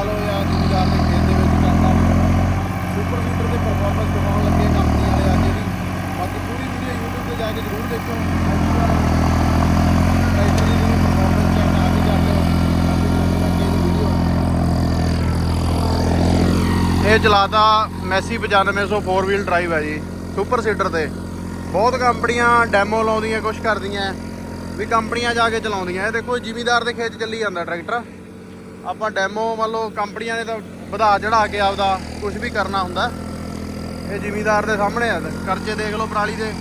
ਲਾ ਲਓ ਜਾਂ ਜ਼ਿਮੀਦਾਰ ਦੇ ਖੇਤ ਦੇ ਵਿੱਚ ਕਰਦਾ ਸੁਪਰ ਸੀਡਰ ਦੇ ਪਰਫਾਰਮੈਂਸ ਦਿਖਾਉਣ ਲੱਗੇ ਕੰਪਨੀ ਵਾਲੇ ਅੱਜ ਇਹਦੀ ਬਾਕੀ ਪੂਰੀ ਵੀਡੀਓ YouTube ਤੇ ਜਾ ਕੇ ਜ਼ਰੂਰ ਦੇਖੋ। ਟਰੈਕਟਰ ਦੀ ਜਿਹੜੀ ਪਰਫਾਰਮੈਂਸ ਚੈੱਕ ਆ ਵੀ ਕਰ ਲਿਓ ਇਹ ਚਲਾਤਾ ਮੈਸੀ 9500 4 ਵੀਲ ਡਰਾਈਵ ਹੈ ਜੀ ਸੁਪਰ ਸੀਟਰ ਤੇ। ਬਹੁਤ ਕੰਪਨੀਆਂ ਡੈਮੋ ਲਾਉਂਦੀਆਂ ਕੁਝ ਕਰਦੀਆਂ। ਵੀ ਕੰਪਨੀਆਂ ਜਾ ਕੇ ਚਲਾਉਂਦੀਆਂ। ਇਹ ਦੇਖੋ ਜ਼ਿਮੀਦਾਰ ਦੇ ਖੇਤ ਚੱਲੀ ਜਾਂਦਾ ਟਰੈਕਟਰ। ਆਪਾਂ ਡੈਮੋ ਮੰਨ ਲਓ ਕੰਪਨੀਆਂ ਨੇ ਤਾਂ ਵਧਾ ਚੜਾ ਕੇ ਆਪਦਾ ਕੁਝ ਵੀ ਕਰਨਾ ਹੁੰਦਾ। ਇਹ ਜ਼ਿਮੀਦਾਰ ਦੇ ਸਾਹਮਣੇ ਆ ਕਰਜ਼ੇ ਦੇਖ ਲਓ ਪਰਾਲੀ ਦੇ।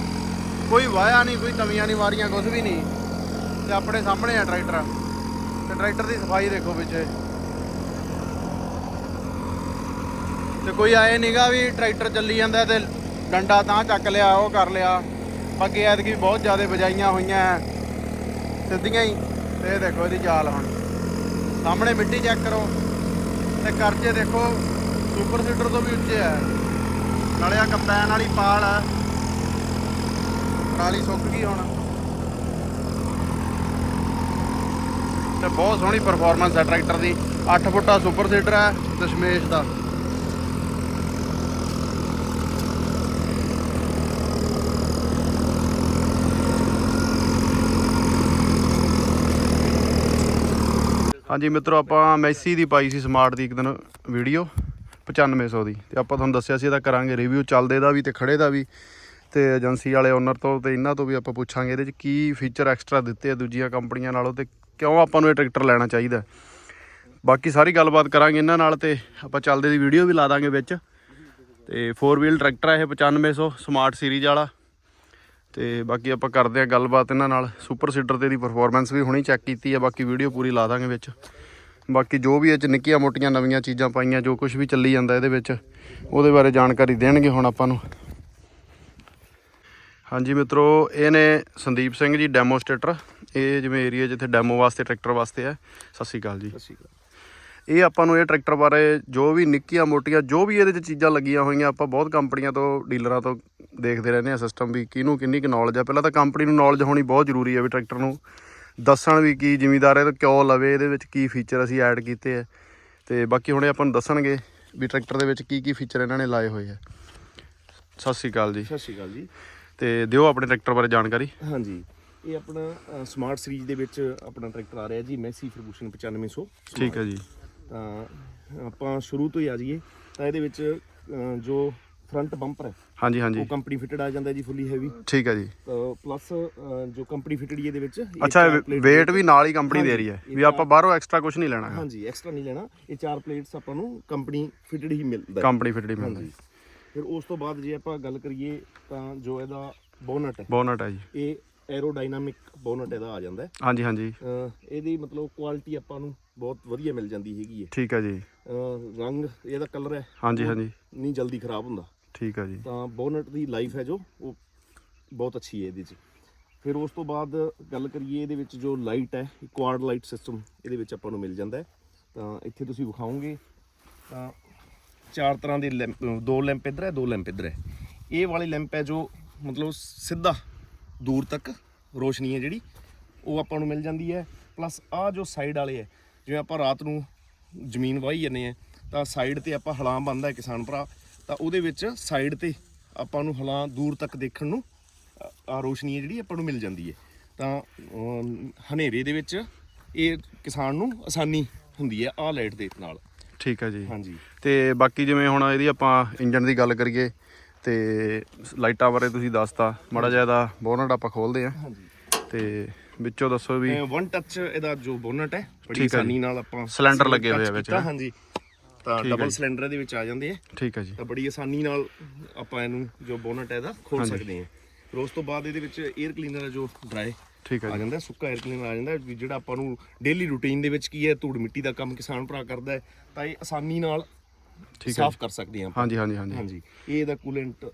ਕੋਈ ਵਾਇਆ ਨਹੀਂ, ਕੋਈ ਤਵੀਆਂ ਨਹੀਂ ਮਾਰੀਆਂ ਕੁਝ ਵੀ ਨਹੀਂ। ਤੇ ਆਪਣੇ ਸਾਹਮਣੇ ਆ ਟਰੈਕਟਰ। ਤੇ ਟਰੈਕਟਰ ਦੀ ਸਫ਼ਾਈ ਦੇਖੋ ਪਿੱਛੇ। ਤੇ ਕੋਈ ਆਏ ਨਹੀਂਗਾ ਵੀ ਟਰੈਕਟਰ ਚੱਲੀ ਜਾਂਦਾ ਤੇ ਡੰਡਾ ਤਾਂ ਚੱਕ ਲਿਆ, ਉਹ ਕਰ ਲਿਆ। ਅੱਗੇ ਐਤਕੀ ਬਹੁਤ ਜ਼ਿਆਦਾ ਵਜਾਈਆਂ ਹੋਈਆਂ। ਐ। ਸਿੱਧੀਆਂ ਹੀ। ਤੇ ਇਹ ਦੇਖੋ ਇਹਦੀ ਚਾਲ ਹੁਣ। ਸਾਹਮਣੇ ਮਿੱਟੀ ਚੈੱਕ ਕਰੋ। ਤੇ ਕਰਜ਼ੇ ਦੇਖੋ ਸੁਪਰ ਸੀਡਰ ਤੋਂ ਵੀ ਉੱਚੇ ਆ। ਨਾਲੇ ਆ ਕੰਪੈਨ ਵਾਲੀ ਪਾਲ ਆ। ਪਰਾਲੀ ਸੁੱਕ ਗਈ ਹੁਣ। ਤੇ ਬਹੁਤ ਸੋਹਣੀ ਪਰਫਾਰਮੈਂਸ ਹੈ ਟਰੈਕਟਰ ਦੀ। 8 ਫੁੱਟਾ ਸੁਪਰ ਸੀਡਰ ਹੈ ਦਸ਼ਮੇਸ਼ ਦਾ। ਹਾਂਜੀ ਮਿੱਤਰੋ, ਆਪਾਂ ਮੈਸੀ ਦੀ ਪਾਈ ਸੀ ਸਮਾਰਟ ਦੀ ਇੱਕ ਦਿਨ ਵੀਡੀਓ 9500 ਦੀ। ਤੇ ਆਪਾਂ ਤੁਹਾਨੂੰ ਦੱਸਿਆ ਸੀ, ਇਹਦਾ ਕਰਾਂਗੇ ਰਿਵਿਊ ਚੱਲਦੇ ਦਾ ਵੀ ਤੇ ਖੜੇ ਦਾ ਵੀ। ਤੇ ਏਜੰਸੀ ਵਾਲੇ ਓਨਰ ਤੋਂ ਤੇ ਇਹਨਾਂ ਤੋਂ ਵੀ ਆਪਾਂ ਪੁੱਛਾਂਗੇ ਇਹਦੇ 'ਚ ਕੀ ਫੀਚਰ ਐਕਸਟਰਾ ਦਿੱਤੇ ਆ ਦੂਜੀਆਂ ਕੰਪਨੀਆਂ ਨਾਲੋਂ ਤੇ ਕਿਉਂ ਆਪਾਂ ਨੂੰ ਇਹ ਟਰੈਕਟਰ ਲੈਣਾ ਚਾਹੀਦਾ। ਬਾਕੀ ਸਾਰੀ ਗੱਲਬਾਤ ਕਰਾਂਗੇ ਇਹਨਾਂ ਨਾਲ ਤੇ ਆਪਾਂ ਚੱਲਦੇ ਦੀ ਵੀਡੀਓ ਵੀ ਲਾ ਦਾਂਗੇ ਵਿੱਚ। ਤੇ 4 ਵੀਲ ਟਰੈਕਟਰ ਆ ਇਹ 9500 ਸਮਾਰਟ ਸੀਰੀਜ਼ ਵਾਲਾ। ਤੇ ਬਾਕੀ ਆਪਾਂ ਕਰਦੇ ਆ ਗੱਲਬਾਤ ਇਹਨਾਂ ਨਾਲ। ਸੁਪਰ ਸੀਡਰ ਤੇ ਦੀ ਪਰਫਾਰਮੈਂਸ ਵੀ ਹੁਣੀ ਚੈੱਕ ਕੀਤੀ ਆ, ਬਾਕੀ ਵੀਡੀਓ ਪੂਰੀ ਲਾ ਦਾਂਗੇ ਵਿੱਚ। ਬਾਕੀ ਜੋ ਵੀ ਇਹ ਚ ਨਿੱਕੀਆਂ ਮੋਟੀਆਂ ਨਵੀਆਂ ਚੀਜ਼ਾਂ ਪਾਈਆਂ, ਜੋ ਕੁਝ ਵੀ ਚੱਲੀ ਜਾਂਦਾ ਇਹਦੇ ਵਿੱਚ, ਉਹਦੇ ਬਾਰੇ ਜਾਣਕਾਰੀ ਦੇਣਗੇ ਹੁਣ ਆਪਾਂ ਨੂੰ। ਹਾਂਜੀ ਮਿੱਤਰੋ, ਇਹ ਨੇ ਸੰਦੀਪ ਸਿੰਘ ਜੀ ਡੈਮੋਸਟ੍ਰੇਟਰ ਇਹ ਜਿਵੇਂ ਏਰੀਆ ਜਿੱਥੇ ਡੈਮੋ ਵਾਸਤੇ ਟਰੈਕਟਰ ਵਾਸਤੇ ਹੈ ਸਤਿ ਸ਼੍ਰੀ ਅਕਾਲ ਜੀ। ਸਤਿ ਸ਼੍ਰੀ ਅਕਾਲ। ਇਹ ਆਪਾਂ ਨੂੰ ਇਹ ਟਰੈਕਟਰ ਬਾਰੇ ਜੋ ਵੀ ਨਿੱਕੀਆਂ ਮੋਟੀਆਂ ਜੋ ਵੀ ਇਹਦੇ 'ਚ ਚੀਜ਼ਾਂ ਲੱਗੀਆਂ ਹੋਈਆਂ ਆਪਾਂ ਬਹੁਤ ਕੰਪਨੀਆਂ ਤੋਂ ਡੀਲਰਾਂ ਤੋਂ ਦੇਖਦੇ ਰਹਿੰਦੇ ਆ ਸਿਸਟਮ ਵੀ ਕਿਹਨੂੰ ਕਿੰਨੀ ਕੁ ਨੌਲੇਜ ਆ। ਪਹਿਲਾਂ ਤਾਂ ਕੰਪਨੀ ਨੂੰ ਨੌਲੇਜ ਹੋਣੀ ਬਹੁਤ ਜ਼ਰੂਰੀ ਹੈ ਵੀ ਟਰੈਕਟਰ ਨੂੰ ਦੱਸਣ ਵੀ ਕੀ ਜ਼ਿਮੀਦਾਰ ਇਹ ਕਿਉਂ ਲਵੇ ਇਹਦੇ ਵਿੱਚ ਕੀ ਫੀਚਰ ਅਸੀਂ ਐਡ ਕੀਤੇ ਆ। ਤੇ ਬਾਕੀ ਹੁਣ ਆਪਾਂ ਨੂੰ ਦੱਸਣਗੇ ਵੀ ਟਰੈਕਟਰ ਦੇ ਵਿੱਚ ਕੀ ਕੀ ਫੀਚਰ ਇਹਨਾਂ ਨੇ ਲਾਏ ਹੋਏ ਆ। ਸਤਿ ਸ਼੍ਰੀ ਅਕਾਲ ਜੀ। ਸਤਿ ਸ਼੍ਰੀ ਅਕਾਲ ਜੀ। ਤੇ ਦਿਓ ਆਪਣੇ ਟਰੈਕਟਰ ਬਾਰੇ ਜਾਣਕਾਰੀ। ਹਾਂਜੀ ਇਹ ਆਪਣਾ ਸਮਾਰਟ ਸੀਰੀਜ਼ ਦੇ ਵਿੱਚ ਆਪਣਾ ਟਰੈਕਟਰ ਆ ਰਿਹਾ ਜੀ ਮੈਸੀ ਫਰਗੂਸ਼ਨ 9500 ਠੀਕ ਹੈ ਜੀ। ਤਾਂ ਆਪਾਂ ਸ਼ੁਰੂ ਤੋਂ ਹੀ ਆ ਜਾਈਏ ਤਾਂ ਇਹਦੇ ਵਿੱਚ ਜੋ ਫਰੰਟ ਬੰਪਰ ਹੈ ਹਾਂਜੀ ਹਾਂਜੀ। ਉਹ ਕੰਪਨੀ ਫਿਟਡ ਆ ਜਾਂਦਾ ਜੀ ਫੁੱਲੀ ਹੈਵੀ ਠੀਕ ਹੈ ਜੀ। ਪਲੱਸ ਜੋ ਕੰਪਨੀ ਫਿਟਡ ਇਹਦੇ ਵਿੱਚ ਅੱਛਾ weight ਵੀ ਨਾਲ ਹੀ ਕੰਪਨੀ ਦੇ ਰਹੀ ਹੈ। ਵੀ ਆਪਾਂ ਬਾਹਰੋਂ ਐਕਸਟਰਾ ਕੁਝ ਨਹੀਂ ਲੈਣਾ ਹਾਂਜੀ ਐਕਸਟਰਾ ਨਹੀਂ ਲੈਣਾ। ਇਹ ਚਾਰ ਪਲੇਟਸ ਆਪਾਂ ਨੂੰ ਕੰਪਨੀ ਫਿਟਡ ਹੀ ਮਿਲਦਾ ਹੈ। ਕੰਪਨੀ ਫਿਟੜੀ ਮਿਲਦੀ ਹਾਂਜੀ। ਫਿਰ ਉਸ ਤੋਂ ਬਾਅਦ ਜੇ ਆਪਾਂ ਗੱਲ ਕਰੀਏ ਤਾਂ ਜੋ ਇਹਦਾ ਬੋਨਟ ਹੈ ਬੋਨਟ ਹੈ ਜੀ। ਇਹ ਐਰੋਡਾਇਨਾਮਿਕ ਬੋਨਟ ਇਹਦਾ ਆ ਜਾਂਦਾ ਹੈ। ਹਾਂਜੀ ਹਾਂਜੀ। ਅਹ ਇਹਦੀ ਮਤਲਬ ਕੁਆਲਿਟੀ ਆਪਾਂ ਨੂੰ ਬਹੁਤ ਵਧੀਆ ਮਿਲ ਜਾਂਦੀ ਹੈਗੀ ਹੈ। ਠੀਕ ਹੈ ਜੀ। ਅਹ ਰੰਗ ਇਹਦਾ ਕਲਰ ਹੈ। ਹਾਂਜੀ ਹਾਂਜੀ। ਨਹੀਂ ਜਲਦੀ ਖਰਾਬ ਹੁੰਦਾ। ਠੀਕ ਹੈ ਜੀ। ਤਾਂ ਬੋਨਟ ਦੀ ਲਾਈਫ ਹੈ ਜੋ ਉਹ ਬਹੁਤ ਅੱਛੀ ਹੈ ਇਹਦੇ 'ਚ। ਫਿਰ ਉਸ ਤੋਂ ਬਾਅਦ ਗੱਲ ਕਰੀਏ ਇਹਦੇ ਵਿੱਚ ਜੋ ਲਾਈਟ ਹੈ ਕੁਆਡ ਲਾਈਟ ਸਿਸਟਮ ਇਹਦੇ ਵਿੱਚ ਆਪਾਂ ਨੂੰ ਮਿਲ ਜਾਂਦਾ ਹੈ। ਤਾਂ ਇੱਥੇ ਤੁਸੀਂ ਵਿਖਾਓਗੇ ਤਾਂ ਚਾਰ ਤਰ੍ਹਾਂ ਦੇ ਲੈਂਪ ਦੋ ਲੈਂਪ ਇੱਧਰ ਹੈ ਦੋ ਲੈਂਪ ਇੱਧਰ ਹੈ। ਇਹ ਵਾਲੀ ਲੈਂਪ ਹੈ ਜੋ ਮਤਲਬ ਸਿੱਧਾ ਦੂਰ ਤੱਕ ਰੋਸ਼ਨੀ ਹੈ ਜਿਹੜੀ ਉਹ ਆਪਾਂ ਨੂੰ ਮਿਲ ਜਾਂਦੀ ਹੈ। ਪਲੱਸ ਆ ਜੋ ਸਾਈਡ ਵਾਲੇ ਹੈ ਜਿਵੇਂ ਆਪਾਂ ਰਾਤ ਨੂੰ ਜ਼ਮੀਨ ਵਾਹੀ ਜਾਂਦੇ ਆ ਤਾਂ ਸਾਈਡ ਤੇ ਆਪਾਂ ਹਲਾਂ ਬੰਨਦਾ ਹੈ ਕਿਸਾਨ ਭਰਾ ਤਾਂ ਉਹਦੇ ਵਿੱਚ ਸਾਈਡ ਤੇ ਆਪਾਂ ਨੂੰ ਹਲਾਂ ਦੂਰ ਤੱਕ ਦੇਖਣ ਨੂੰ ਆ ਰੋਸ਼ਨੀ ਹੈ ਜਿਹੜੀ ਆਪਾਂ ਨੂੰ ਮਿਲ ਜਾਂਦੀ ਹੈ। ਤਾਂ ਹਨੇਰੇ ਦੇ ਵਿੱਚ ਇਹ ਕਿਸਾਨ ਨੂੰ ਆਸਾਨੀ ਹੁੰਦੀ ਹੈ ਆ ਲਾਈਟ ਦੇ ਨਾਲ। ਠੀਕ ਹੈ ਜੀ। ਹਾਂਜੀ। ਤੇ ਬਾਕੀ ਜਿਵੇਂ ਹੁਣ ਇਹਦੀ ਆਪਾਂ ਇੰਜਨ ਦੀ ਗੱਲ ਕਰੀਏ ਤੇ ਲਾਈਟਾਂ ਬਾਰੇ ਤੁਸੀਂ ਦੱਸਤਾ ਮਾੜਾ ਜਿਹਾ ਇਹਦਾ ਬੋਨਟ ਆਪਾਂ ਖੋਲਦੇ ਆ ਹਾਂਜੀ ਤੇ ਵਿੱਚੋਂ ਦੱਸੋ ਵੀ ਵਨ ਟੱਚ ਇਹਦਾ ਜੋ ਬੋਨਟ ਹੈ ਬੜੀ। ਆਸਾਨੀ ਨਾਲ ਆਪਾਂ ਸਿਲੰਡਰ ਲੱਗੇ ਹੋਏ ਆ ਵਿੱਚ? ਹਾਂਜੀ ਤਾਂ ਡਬਲ। ਸਿਲੰਡਰ ਦੇ ਵਿੱਚ ਆ ਜਾਂਦੇ ਆ ਠੀਕ ਹੈ ਜੀ ਤਾਂ ਬੜੀ ਆਸਾਨੀ ਨਾਲ ਆਪਾਂ ਇਹਨੂੰ ਜੋ ਬੋਨਟ ਹੈ ਇਹਦਾ ਖੋਲ। ਸਕਦੇ ਹਾਂ ਫਿਰ ਉਸ ਤੋਂ ਬਾਅਦ ਇਹਦੇ ਵਿੱਚ 에ਅਰ ਕਲੀਨਰ ਹੈ ਜੋ ਡਰਾਈ ਠੀਕ ਹੈ ਆ ਜਾਂਦਾ ਸੁੱਕਾ 에ਅਰ ਕਲੀਨਰ ਆ ਜਾਂਦਾ ਜਿਹੜਾ ਆਪਾਂ ਨੂੰ ਡੇਲੀ ਰੂਟੀਨ ਦੇ ਵਿੱਚ ਕੀ ਹੈ ਧੂੜ ਮਿੱਟੀ ਦਾ ਕੰਮ ਕਿਸਾਨ ਭਰਾ ਕਰਦਾ ਹੈ ਤਾਂ ਇਹ ਆਸਾਨੀ ਨਾਲ ਠੀਕ ਹੈ ਸਾਫ਼ ਕਰ ਸਕਦੇ ਹਾਂ। ਹਾਂਜੀ ਹਾਂਜੀ ਹਾਂਜੀ। ਹਾਂਜੀ। ਇਹ ਇਹਦਾ ਕੂਲੈਂਟ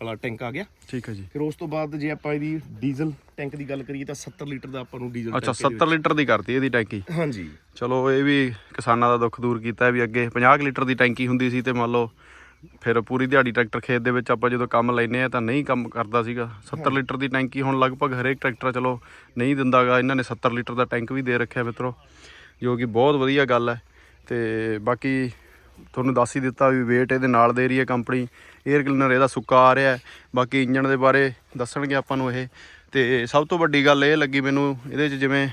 ਵਾਲਾ ਟੈਂਕ ਆ ਗਿਆ। ਠੀਕ ਹੈ ਜੀ। ਫਿਰ ਉਸ ਤੋਂ ਬਾਅਦ ਜੇ ਆਪਾਂ ਇਹਦੀ ਡੀਜ਼ਲ ਟੈਂਕ ਦੀ ਗੱਲ ਕਰੀਏ ਤਾਂ 70 ਲੀਟਰ ਦਾ ਆਪਾਂ ਨੂੰ ਡੀਜ਼ਲ ਅੱਛਾ tank ਇਹਦੇ 70 ਲੀਟਰ ਦੀ ਕਰਤੀ ਇਹਦੀ ਟੈਂਕੀ ਹਾਂਜੀ। ਚਲੋ ਇਹ ਵੀ ਕਿਸਾਨਾਂ ਦਾ ਦੁੱਖ ਦੂਰ ਕੀਤਾ ਵੀ ਅੱਗੇ 50 ਕੁ ਲੀਟਰ ਦੀ ਟੈਂਕੀ ਹੁੰਦੀ ਸੀ ਤੇ ਮੰਨ ਲਓ ਫਿਰ ਪੂਰੀ ਦਿਹਾੜੀ ਟਰੈਕਟਰ ਖੇਤ ਦੇ ਵਿੱਚ ਆਪਾਂ ਜਦੋਂ ਕੰਮ ਲੈਨੇ ਆ ਤਾਂ ਨਹੀਂ ਕੰਮ ਕਰਦਾ ਸੀਗਾ। 70 ਲੀਟਰ ਦੀ ਟੈਂਕੀ ਹੁਣ ਲਗਭਗ ਹਰੇਕ ਟਰੈਕਟਰ ਚਲੋ ਨਹੀਂ ਦਿੰਦਾਗਾ ਇਹਨਾਂ ਨੇ 70 ਲੀਟਰ ਦਾ ਟੈਂਕ ਵੀ ਦੇ ਰੱਖਿਆ ਮਿੱਤਰੋ ਜੋ ਕਿ ਬਹੁਤ ਵਧੀਆ ਗੱਲ ਹੈ। ਤੇ ਬਾਕੀ ਤੁਹਾਨੂੰ ਦੱਸ ਹੀ ਦਿੱਤਾ ਵੀ weight ਇਹਦੇ ਨਾਲ ਦੇ ਰਹੀ ਹੈ ਕੰਪਨੀ 에ਅਰ ਕਲੀਨਰ ਇਹਦਾ ਸੁੱਕਾ ਆ ਰਿਹਾ ਬਾਕੀ ਇੰਜਨ ਦੇ ਬਾਰੇ ਦੱਸਣਗੇ ਆਪਾਂ ਨੂੰ ਇਹ। ਤੇ ਸਭ ਤੋਂ ਵੱਡੀ ਗੱਲ ਇਹ ਲੱਗੀ ਮੈਨੂੰ ਇਹਦੇ 'ਚ ਜਿਵੇਂ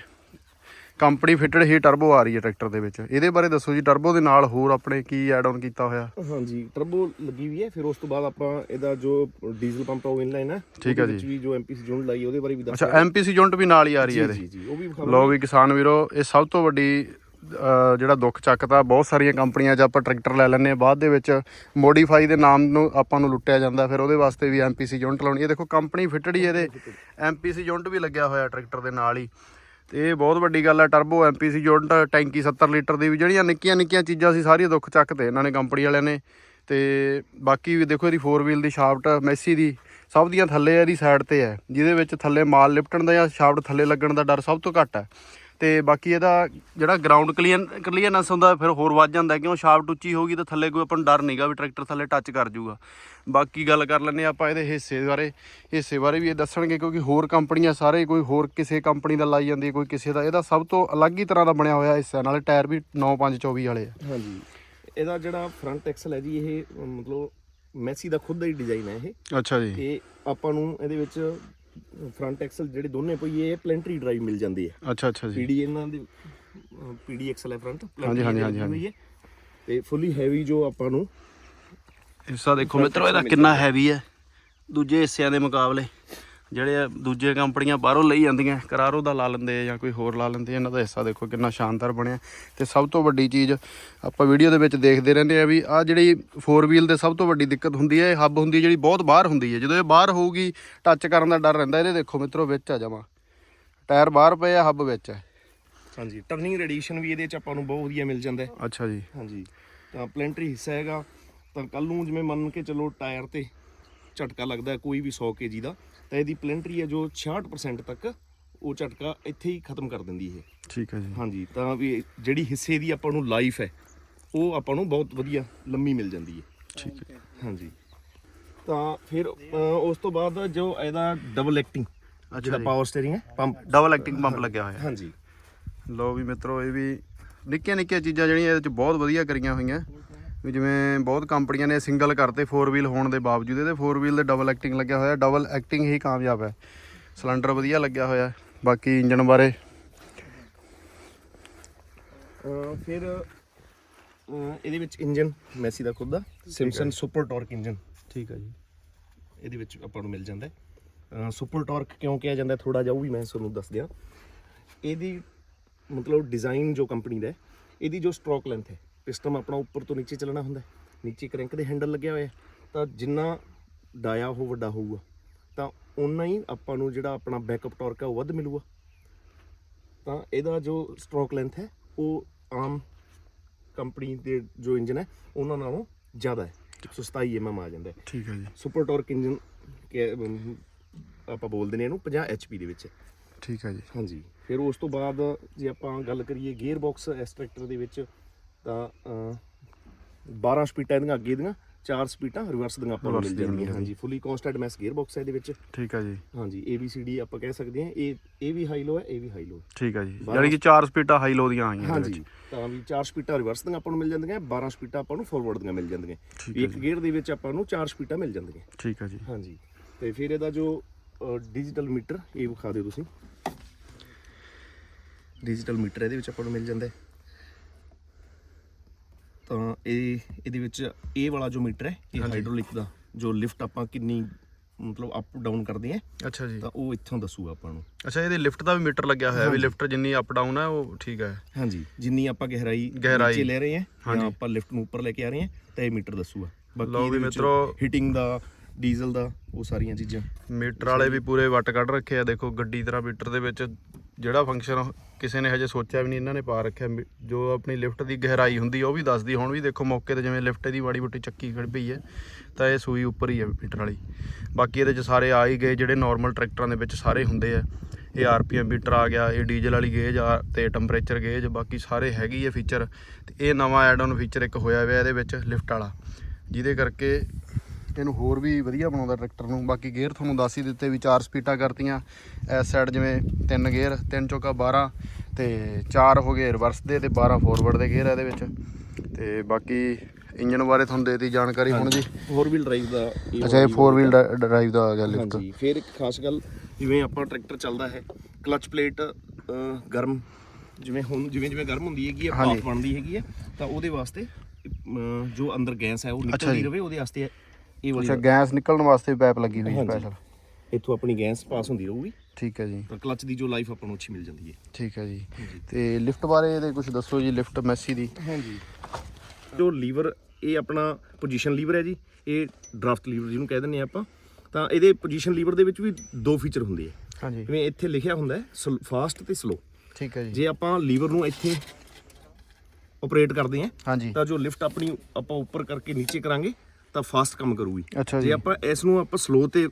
ਕੰਪਨੀ ਫਿਟਡ ਹੀ ਟਰਬੋ ਆ ਰਹੀ ਹੈ ਟਰੈਕਟਰ ਦੇ ਵਿੱਚ। ਇਹਦੇ ਬਾਰੇ ਦੱਸੋ ਜੀ ਟਰਬੋ ਦੇ ਨਾਲ ਹੋਰ ਆਪਣੇ ਕੀ ਐਡ ਆਨ ਕੀਤਾ ਹੋਇਆ? ਹਾਂਜੀ ਟਰਬੋ ਲੱਗੀ ਹੋਈ ਹੈ ਫਿਰ ਉਸ ਤੋਂ ਬਾਅਦ ਆਪਾਂ ਇਹਦਾ ਜੋ ਡੀਜ਼ਲ ਪੰਪ ਆ ਉਹ ਇਨਲਾਈਨ ਹੈ। ਠੀਕ ਹੈ ਵਿੱਚ ਜੀ। ਵੀ ਜੋ ਐਮਪੀਸੀ ਯੂਨਿਟ ਲਾਈ ਉਹਦੇ ਬਾਰੇ ਵੀ ਦੱਸ ਅੱਛਾ ਐਮਪੀਸੀ ਯੂਨਿਟ ਵੀ ਨਾਲ ਹੀ ਆ ਰਹੀ ਹੈ ਜੀ ਇਹਦੇ। ਜੀ ਜੀ ਉਹ ਵੀ ਵਿਖਾ ਲੋ ਵੀ ਕਿਸਾਨ ਵੀਰੋ ਇਹ ਸਭ ਤੋਂ ਵੱਡੀ ਜਿਹੜਾ ਦੁੱਖ ਚੱਕਦਾ, ਬਹੁਤ ਸਾਰੀਆਂ ਕੰਪਨੀਆਂ 'ਚ ਆਪਾਂ ਟਰੈਕਟਰ ਲੈ ਲੈਂਦੇ ਹਾਂ। ਬਾਅਦ ਦੇ ਵਿੱਚ ਮੋਡੀਫਾਈ ਦੇ ਨਾਮ ਨੂੰ ਆਪਾਂ ਨੂੰ ਲੁੱਟਿਆ ਜਾਂਦਾ। ਫਿਰ ਉਹਦੇ ਵਾਸਤੇ ਵੀ ਐਮਪੀਸੀ ਯੂਨਿਟ ਲਾਉਣੀ। ਹੈ ਦੇਖੋ ਕੰਪਨੀ ਫਿਟਡ ਹੀ ਇਹਦੇ। ਐਮਪੀਸੀ ਯੂਨਿਟ ਵੀ ਲੱਗਿਆ ਹੋਇਆ ਟਰੈਕਟਰ ਦੇ ਨਾਲ ਹੀ। ਤੇ ਇਹ ਬਹੁਤ ਵੱਡੀ ਗੱਲ ਹੈ ਟਰਬੋ ਐਮਪੀਸੀ ਯੂਨਿਟ ਟੈਂਕੀ 70 ਲੀਟਰ ਦੀ ਵੀ, ਜਿਹੜੀਆਂ ਨਿੱਕੀਆਂ ਨਿੱਕੀਆਂ ਚੀਜ਼ਾਂ ਸੀ, ਸਾਰੀਆਂ ਦੁੱਖ ਚੱਕਦੇ ਇਹਨਾਂ ਨੇ ਕੰਪਨੀ ਵਾਲਿਆਂ ਨੇ। ਤੇ ਬਾਕੀ ਵੀ ਦੇਖੋ ਇਹਦੀ 4 ਵੀਲ ਦੀ ਸ਼ਾਫਟ ਮੈਸੀ ਦੀ, ਸਭ ਦੀਆਂ ਥੱਲੇ ਇਹਦੀ ਸਾਈਡ ਤੇ ਹੈ, ਜਿਹਦੇ ਵਿੱਚ ਥੱਲੇ ਮਾਲ ਲਿਪਟਣ ਦਾ ਜਾਂ ਸ਼ਾਫਟ ਥੱਲੇ ਲੱਗਣ ਦਾ ਡਰ ਸਭ ਤੋਂ ਘੱਟ ਹੈ। ਤੇ ਬਾਕੀ ਇਹਦਾ ਜਿਹੜਾ ਗਰਾਊਂਡ ਕਲੀਅਰ ਕਲੀਅਰਨੈਸ ਹੁੰਦਾ ਫਿਰ ਹੋਰ ਵੱਧ ਜਾਂਦਾ ਕਿਉਂ ਸ਼ਾਫਟ ਉੱਚੀ ਹੋਗੀ ਤਾਂ ਥੱਲੇ ਕੋਈ ਆਪਾਂ ਨੂੰ ਡਰ ਨਹੀਂਗਾ ਵੀ ਟਰੈਕਟਰ ਥੱਲੇ ਟੱਚ ਕਰ ਜਾਊਗਾ। ਬਾਕੀ ਗੱਲ ਕਰ ਲੈਂਦੇ ਆਪਾਂ ਇਹਦੇ ਹਿੱਸੇ ਬਾਰੇ। ਹਿੱਸੇ ਬਾਰੇ ਵੀ ਇਹ ਦੱਸਣਗੇ ਕਿਉਂਕਿ ਹੋਰ ਕੰਪਨੀਆਂ ਸਾਰੇ ਕੋਈ ਹੋਰ ਕਿਸੇ ਕੰਪਨੀ ਦਾ ਲਾਈ ਜਾਂਦੀ ਕੋਈ ਕਿਸੇ ਦਾ। ਇਹਦਾ ਸਭ ਤੋਂ ਅਲੱਗ ਹੀ ਤਰ੍ਹਾਂ ਦਾ ਬਣਿਆ ਹੋਇਆ ਹਿੱਸਾ ਨਾਲੇ ਟਾਇਰ ਵੀ 9524 ਵਾਲੇ ਆ। ਹਾਂਜੀ। ਇਹਦਾ ਜਿਹੜਾ ਫਰੰਟ ਐਕਸਲ ਹੈ ਜੀ ਇਹ ਮਤਲਬ ਮੈਸੀ ਦਾ ਖੁਦ ਦਾ ਹੀ ਡਿਜ਼ਾਈਨ ਹੈ ਇਹ। ਅੱਛਾ ਜੀ। ਇਹ ਆਪਾਂ ਨੂੰ ਇਹਦੇ ਵਿੱਚ ਫਰੰਟ ਐਕਸਲ ਜਿਹੜੇ ਦੋਨੇ ਪਹੀਏ ਇਹ ਪਲੈਂਟਰੀ ਡਰਾਈਵ ਮਿਲ ਜਾਂਦੀ ਹੈ। ਅੱਛਾ ਅੱਛਾ ਜੀ। ਪੀਡੀ ਇਹਨਾਂ ਦੀ ਪੀਡੀ ਐਕਸਲ ਹੈ ਫਰੰਟ ਹਾਂਜੀ, ਹਾਂਜੀ, ਹਾਂਜੀ, ਹਾਂਜੀ। ਤੇ ਫੁੱਲੀ ਹੈਵੀ ਜੋ ਆਪਾਂ ਨੂੰ ਹਿੱਸਾ ਦੇਖੋ ਮਿੱਤਰੋ ਇਹਦਾ ਕਿੰਨਾ ਹੈਵੀ ਹੈ। ਦੂਜੇ ਹਿੱਸਿਆਂ ਦੇ ਮੁਕਾਬਲੇ। ਜਿਹੜੇ ਦੂਜੇ ਕੰਪਨੀਆਂ ਬਾਹਰੋਂ ਲਈ ਜਾਂਦੀਆਂ ਕਰਾਰੋ ਦਾ ਲਾ ਲੈਂਦੇ ਆ ਜਾਂ ਕੋਈ ਹੋਰ ਲਾ ਲੈਂਦੇ ਇਹਨਾਂ ਦਾ ਹਿੱਸਾ ਦੇਖੋ ਕਿੰਨਾ ਸ਼ਾਨਦਾਰ ਬਣਿਆ। ਤੇ ਸਭ ਤੋਂ ਵੱਡੀ ਚੀਜ਼ ਆਪਾਂ ਵੀਡੀਓ ਦੇ ਵਿੱਚ ਦੇਖਦੇ ਰਹਿੰਦੇ ਆ ਵੀ ਆ ਜਿਹੜੀ 4 ਵੀਲ ਦੇ ਸਭ ਤੋਂ ਵੱਡੀ ਦਿੱਕਤ ਹੁੰਦੀ ਹੈ ਇਹ ਹੱਬ ਹੁੰਦੀ ਹੈ ਜਿਹੜੀ ਬਹੁਤ ਬਾਹਰ ਹੁੰਦੀ ਹੈ ਜਦੋਂ ਇਹ ਬਾਹਰ ਹੋਊਗੀ ਟੱਚ ਕਰਨ ਦਾ ਡਰ ਰਹਿੰਦਾ ਇਹਦੇ ਦੇਖੋ ਮਿੱਤਰੋ ਵਿੱਚ ਆ ਜਾਵਾਂ। ਟਾਇਰ ਬਾਹਰ ਪਏ ਆ ਹੱਬ ਵਿੱਚ ਹੈ ਹਾਂਜੀ ਟਰਨਿੰਗ ਰੇਡੀਏਸ਼ਨ ਵੀ ਇਹਦੇ ਚ ਆਪਾਂ ਨੂੰ ਬਹੁਤ ਵਧੀਆ ਮਿਲ ਜਾਂਦਾ ਹੈ। ਅੱਛਾ ਜੀ। ਹਾਂਜੀ ਤਾਂ ਪਲੈਂਟਰੀ ਹਿੱਸਾ ਹੈਗਾ ਤਾਂ ਕੱਲ ਨੂੰ ਜਿਵੇਂ ਮੰਨ ਕੇ ਚੱਲੋ ਟਾਇਰ ਤੇ ਝਟਕਾ ਲੱਗਦਾ ਕੋਈ ਵੀ 100 ਕੇਜੀ ਦਾ ਤਾਂ ਇਹਦੀ ਪਲੈਂਟਰੀ ਹੈ ਜੋ 66% ਤੱਕ ਉਹ ਝਟਕਾ ਇੱਥੇ ਹੀ ਖਤਮ ਕਰ ਦਿੰਦੀ ਹੈ ਠੀਕ ਹੈ ਜੀ। ਹਾਂਜੀ ਤਾਂ ਵੀ ਜਿਹੜੀ ਹਿੱਸੇ ਦੀ ਆਪਾਂ ਨੂੰ ਲਾਈਫ ਹੈ ਉਹ ਆਪਾਂ ਨੂੰ ਬਹੁਤ ਵਧੀਆ ਲੰਮੀ ਮਿਲ ਜਾਂਦੀ ਹੈ। ਠੀਕ ਹੈ। ਹਾਂਜੀ। ਤਾਂ ਫਿਰ ਉਸ ਤੋਂ ਬਾਅਦ ਜੋ ਇਹਦਾ ਡਬਲ ਐਕਟਿੰਗ ਜਿਹੜਾ। ਪਾਵਰ ਸਟੀਅਰਿੰਗ ਹੈ ਪੰਪ ਡਬਲ ਐਕਟਿੰਗ ਪੰਪ ਲੱਗਿਆ ਹੋਇਆ। ਹਾਂਜੀ। ਲੋ ਵੀ ਮਿੱਤਰੋ ਇਹ ਵੀ ਨਿੱਕੀਆਂ ਨਿੱਕੀਆਂ ਚੀਜ਼ਾਂ ਜਿਹੜੀਆਂ ਇਹਦੇ ਚ ਬਹੁਤ ਵਧੀਆ ਕਰੀਆਂ ਹੋਈਆਂ। ਵੀ ਜਿਵੇਂ ਬਹੁਤ ਕੰਪਨੀਆਂ ਨੇ ਸਿੰਗਲ ਕਰਤੇ 4 ਵੀਲ ਹੋਣ ਦੇ ਬਾਵਜੂਦ ਇਹਦੇ 4 ਵੀਲ ਦੇ ਡਬਲ ਐਕਟਿੰਗ ਲੱਗਿਆ ਹੋਇਆ ਡਬਲ ਐਕਟਿੰਗ ਹੀ ਕਾਮਯਾਬ ਹੈ। ਸਿਲੰਡਰ ਵਧੀਆ ਲੱਗਿਆ ਹੋਇਆ ਬਾਕੀ ਇੰਜਨ ਬਾਰੇ। ਫਿਰ ਇਹਦੇ ਵਿੱਚ ਇੰਜਨ ਮੈਸੀ ਦਾ ਖੁਦ ਦਾ ਸਿਮਸਨ ਸੁਪਰ ਟਾਰਕ ਇੰਜਨ ਠੀਕ ਹੈ ਜੀ। ਇਹਦੇ ਵਿੱਚ ਆਪਾਂ ਨੂੰ ਮਿਲ ਜਾਂਦਾ ਹੈ। ਸੁਪਰ ਟਾਰਕ ਕਿਉਂ ਕਿਹਾ ਜਾਂਦਾ ਥੋੜਾ ਜਿਹਾ ਉਹ ਵੀ ਮੈਂ ਤੁਹਾਨੂੰ ਦੱਸ ਦਿਆਂ। ਇਹਦੀ ਮਤਲਬ ਡਿਜ਼ਾਈਨ ਜੋ ਕੰਪਨੀ ਦਾ ਇਹਦੀ ਜੋ ਸਟ੍ਰੋਕ ਲੈਂਥ ਹੈ ਪਿਸਟਨ ਆਪਣਾ ਉੱਪਰ ਤੋਂ ਨੀਚੇ ਚੱਲਣਾ ਹੁੰਦਾ। ਨੀਚੇ ਕ੍ਰੈਂਕ ਦੇ ਹੈਂਡਲ ਲੱਗਿਆ ਹੋਇਆ। ਤਾਂ ਜਿੰਨਾ ਡਾਇਆ ਉਹ ਵੱਡਾ ਹੋਊਗਾ। ਤਾਂ ਉਨਾ ਹੀ ਆਪਾਂ ਨੂੰ ਜਿਹੜਾ ਆਪਣਾ ਬੈਕਅਪ ਟਾਰਕ ਹੈ ਉਹ ਵੱਧ ਮਿਲੂਗਾ। ਤਾਂ ਇਹਦਾ ਜੋ ਸਟ੍ਰੋਕ ਲੈਂਥ ਹੈ ਉਹ ਆਮ ਕੰਪਨੀ ਦੇ ਜੋ ਇੰਜਨ ਹੈ ਉਹਨਾਂ ਨਾਲੋਂ ਜ਼ਿਆਦਾ ਹੈ। 127 mm ਆ ਜਾਂਦਾ ਹੈ। ਠੀਕ ਹੈ ਜੀ। ਸੁਪਰ ਟਾਰਕ ਇੰਜਨ ਆਪਾਂ ਬੋਲਦੇ ਨੇ ਇਹਨੂੰ 50 HP ਦੇ ਵਿੱਚ ਠੀਕ ਹੈ ਜੀ। ਹਾਂਜੀ। ਫਿਰ ਉਸ ਤੋਂ ਬਾਅਦ ਜੇ ਆਪਾਂ ਗੱਲ ਕਰੀਏ ਗੇਅਰ ਬਾਕਸ ਇਸ ਟਰੈਕਟਰ ਦੇ ਵਿੱਚ ਤਾਂ ਅ, 12 ਸਪੀਡਾਂ ਇਹਦੀਆਂ ਅੱਗੇ ਦੀਆਂ 4 ਸਪੀਡਾਂ ਰਿਵਰਸ ਦੀਆਂ ਆਪਾਂ ਨੂੰ ਮਿਲ ਮਿਲ ਹਾਂਜੀ fully constant mesh gear box ਹੈ ਇਹਦੇ ਵਿੱਚ। ਠੀਕ ਹੈ ਜੀ। ਹਾਂਜੀ ABCD ਆਪਾਂ ਕਹਿ ਸਕਦੇ ਹਾਂ ਇਹ ਇਹ ਵੀ ਹਾਈ ਲੋ ਹੈ ਇਹ ਵੀ ਹਾਈ ਲੋ ਠੀਕ ਹੈ ਜੀ। ਯਾਨੀ ਕਿ 4 ਸਪੀਡਾਂ ਹਾਈ ਲੋ ਦੀਆਂ ਆਈਆਂ ਹਾਂਜੀ। ਤਾਂ ਵੀ 4 ਸਪੀਡਾਂ ਰਿਵਰਸ ਦੀਆਂ ਆਪਾਂ ਨੂੰ ਮਿਲ ਜਾਂਦੀਆਂ 12 ਸਪੀਡਾਂ ਆਪਾਂ ਨੂੰ ਫਾਰਵਰਡ ਦੀਆਂ ਮਿਲ ਜਾਂਦੀਆਂ। ਇੱਕ ਗੇਅਰ ਦੇ ਵਿੱਚ ਆਪਾਂ ਨੂੰ 4 ਸਪੀਡਾਂ ਮਿਲ ਜਾਂਦੀਆਂ। ਠੀਕ ਹੈ ਜੀ। ਹਾਂਜੀ ਤੇ ਫਿਰ ਇਹਦਾ ਜੋ ਡਿਜੀਟਲ ਮੀਟਰ ਇਹ ਵਿਖਾ ਦਿਓ ਤੁਸੀਂ। ਡਿਜੀਟਲ ਮੀਟਰ ਇਹਦੇ ਵਿੱਚ ਆਪਾਂ ਨੂੰ ਮਿਲ ਜਾਂਦਾ ਹੈ। ਇਹ ਇਹਦੇ ਵਿੱਚ ਇਹ ਵਾਲਾ ਜੋ ਮੀਟਰ ਹੈ ਇਹ ਹਾਈਡ੍ਰੋਲਿਕ ਦਾ ਜੋ ਲਿਫਟ ਆਪਾਂ ਕਿੰਨੀ ਮਤਲਬ ਅਪ ਡਾਊਨ ਕਰਦੇ ਆ ਅੱਛਾ ਜੀ। ਤਾਂ ਉਹ ਇੱਥੋਂ ਦੱਸੂਗਾ ਆਪਾਂ ਨੂੰ। ਅੱਛਾ ਇਹਦੇ ਲਿਫਟ ਦਾ ਵੀ ਮੀਟਰ ਲੱਗਿਆ ਹੋਇਆ ਵੀ ਲਿਫਟ ਜਿੰਨੀ ਅਪ ਡਾਊਨ ਹੈ ਉਹ ਠੀਕ ਹੈ। ਹਾਂਜੀ ਜਿੰਨੀ ਆਪਾਂ ਗਹਿਰਾਈ ਗਹਿਰਾਈ। ਨੀਚੇ ਲੈ ਰਹੇ। ਜਾਂ ਆਪਾਂ ਲਿਫਟ ਨੂੰ ਉੱਪਰ ਲੈ ਕੇ ਆ ਰਹੇ ਹਾਂ ਤਾਂ ਇਹ ਮੀਟਰ ਦੱਸੂਗਾ। ਵੀ ਵਿੱਚ ਮਿੱਤਰੋ- ਹੀਟਿੰਗ ਦਾ ਡੀਜ਼ਲ ਦਾ, ਉਹ ਸਾਰੀਆਂ ਚੀਜ਼ਾਂ। ਮੀਟਰ ਵਾਲੇ ਵੀ ਪੂਰੇ ਵੱਟ ਕੱਢ ਰੱਖੇ ਆ, ਦੇਖੋ ਗੱਡੀ ਤਰ੍ਹਾਂ ਮੀਟਰ ਦੇ ਵਿੱਚ, ਜਿਹੜਾ ਫੰਕਸ਼ਨ ਕਿਸੇ ਨੇ ਹਜੇ ਸੋਚਿਆ ਵੀ ਨਹੀਂ, ਇਹਨਾਂ ਨੇ ਪਾ ਰੱਖਿਆ। ਮੀ- ਜੋ ਆਪਣੀ ਲਿਫਟ ਦੀ ਗਹਿਰਾਈ ਹੁੰਦੀ ਉਹ ਵੀ ਦੱਸਦੀ, ਹੁਣ ਵੀ ਦੇਖੋ ਮੌਕੇ ਤੇ ਜਿਵੇਂ ਲਿਫਟ ਦੀ ਮਾੜੀ ਮੋਟੀ ਚੱਕੀ ਖੜ ਪਈ ਹੈ ਤਾਂ ਇਹ ਸੂਈ ਉੱਪਰ ਹੀ ਹੈ ਮੀਟਰ ਵਾਲੀ। ਬਾਕੀ ਇਹਦੇ ਚ ਸਾਰੇ ਆ ਹੀ ਗਏ, ਜਿਹੜੇ ਨਾਰਮਲ ਟਰੈਕਟਰਾਂ ਦੇ ਵਿੱਚ ਸਾਰੇ ਹੁੰਦੇ ਆ। ਇਹ ਆਰਪੀਐਮ ਮੀਟਰ ਆ ਗਿਆ, ਇਹ ਡੀਜ਼ਲ ਵਾਲੀ ਗੇਜ ਆ, ਤੇ ਟੈਂਪਰੇਚਰ ਗੇਜ, ਬਾਕੀ ਸਾਰੇ ਹੈਗੀ ਹੈ ਫੀਚਰ ਤੇ ਇਹ ਨਵਾਂ ਐਡ ਆਨ ਫੀਚਰ ਇੱਕ ਹੋਇਆ ਹੋਇਆ ਇਹਦੇ ਵਿੱਚ, ਲਿਫਟ ਵਾਲਾ। ਜਿਹਦੇ ਕਰਕੇ ਇਹਨੂੰ ਹੋਰ ਵੀ ਵਧੀਆ ਬਣਾਉਂਦਾ ਟਰੈਕਟਰ ਨੂੰ। ਬਾਕੀ ਗੇਅਰ ਤੁਹਾਨੂੰ ਦੱਸ ਹੀ ਦਿੱਤੇ ਵੀ ਚਾਰ ਸਪੀਡਾਂ ਕਰਤੀਆਂ। ਇਸ ਸਾਈਡ ਜਿਵੇਂ ਤਿੰਨ ਗੇਅਰ ਤਿੰਨ ਚੌਕਾ 12 ਤੇ 4 ਹੋ ਗਏ ਰਿਵਰਸ ਦੇ ਤੇ 12 ਫੋਰਵਰਡ ਦੇ ਗੇਅਰ ਆ ਇਹਦੇ ਵਿੱਚ। ਤੇ ਬਾਕੀ ਇੰਜਨ ਬਾਰੇ ਤੁਹਾਨੂੰ ਦੇਤੀ ਜਾਣਕਾਰੀ ਹੁਣ ਜੀ। ਫੋਰ ਵੀਲ ਡਰਾਈਵ ਦਾ ਅੱਛਾ ਇਹ 4 ਵੀਲ ਡਰਾਈਵ ਦਾ ਆ ਗਿਆ ਲਿਫਟ ਹਾਂਜੀ ਫਿਰ ਇੱਕ ਖਾਸ ਗੱਲ ਜਿਵੇਂ ਆਪਾਂ ਟਰੈਕਟਰ ਚੱਲਦਾ ਹੈ ਕਲਚ ਪਲੇਟ ਗਰਮ ਜਿਵੇਂ ਹੁਣ ਜਿਵੇਂ ਜਿਵੇਂ ਗਰਮ ਹੁੰਦੀ ਹੈਗੀ ਹੈ। ਭਾਪ ਬਣਦੀ ਹੈਗੀ ਹੈ ਤਾਂ ਉਹਦੇ ਵਾਸਤੇ ਜੋ ਅੰਦਰ ਗੈਸ ਹੈ ਉਹ ਨਿਕਲਦੀ ਜੀ। ਰਵੇ ਉਹਦੇ ਵਾਸਤੇ ਇਹ ਵਾਲੀ ਅੱਛਾ ਗੈਸ ਨਿਕਲਣ ਵਾਸਤੇ ਪਾਈਪ ਲੱਗੀ ਹੋਈ ਹਾਂਜੀ। ਸਪੈਸ਼ਲ ਇੱਥੋਂ ਆਪਣੀ ਗੈਸ ਪਾਸ ਹੁੰਦੀ ਰਹੂਗੀ। ਠੀਕ ਹੈ ਜੀ। ਤਾਂ ਕਲਚ ਦੀ ਜੋ ਲਾਈਫ ਆਪਾਂ ਨੂੰ ਅੱਛੀ ਮਿਲ ਜਾਂਦੀ ਹੈ। ਠੀਕ ਹੈ ਜੀ। ਤੇ ਲਿਫਟ ਬਾਰੇ ਇਹਦੇ ਕੁਝ ਦੱਸੋ ਜੀ ਲਿਫਟ ਮੈਸੀ ਦੀ। ਹਾਂਜੀ। ਜੋ ਲੀਵਰ ਇਹ ਆਪਣਾ ਪੋਜੀਸ਼ਨ ਲੀਵਰ ਹੈ ਜੀ। ਇਹ ਡਰਾਫਟ ਲੀਵਰ ਜਿਹਨੂੰ ਕਹਿ ਦਿੰਦੇ ਆ ਆਪਾਂ। ਤਾਂ ਇਹਦੇ ਪੋਜੀਸ਼ਨ ਲੀਵਰ ਦੇ ਵਿੱਚ ਵੀ ਦੋ ਫੀਚਰ ਹੁੰਦੇ ਆ। ਹਾਂਜੀ। ਜਿਵੇਂ ਇੱਥੇ ਲਿਖਿਆ ਹੁੰਦਾ ਹੈ ਫਾਸਟ ਤੇ ਸਲੋ ਠੀਕ ਹੈ ਜੀ। ਜੇ ਆਪਾਂ ਲੀਵਰ ਨੂੰ ਇੱਥੇ ਆਪਰੇਟ ਕਰਦੇ ਹਾਂ ਹਾਂਜੀ। ਤਾਂ ਜੋ ਲਿਫਟ ਆਪਣੀ ਆਪਾਂ ਉੱਪਰ ਕਰਕੇ ਨੀਚੇ ਕਰਾਂਗੇ ਤਾਂ ਫਾਸਟ ਕੰਮ ਕਰੂਗੀ। ਅੱਛਾ ਜੇ ਜੀ। ਆਪਾਂ ਇਸ ਨੂੰ ਆਪਾਂ ਸਲੋ ਤੇ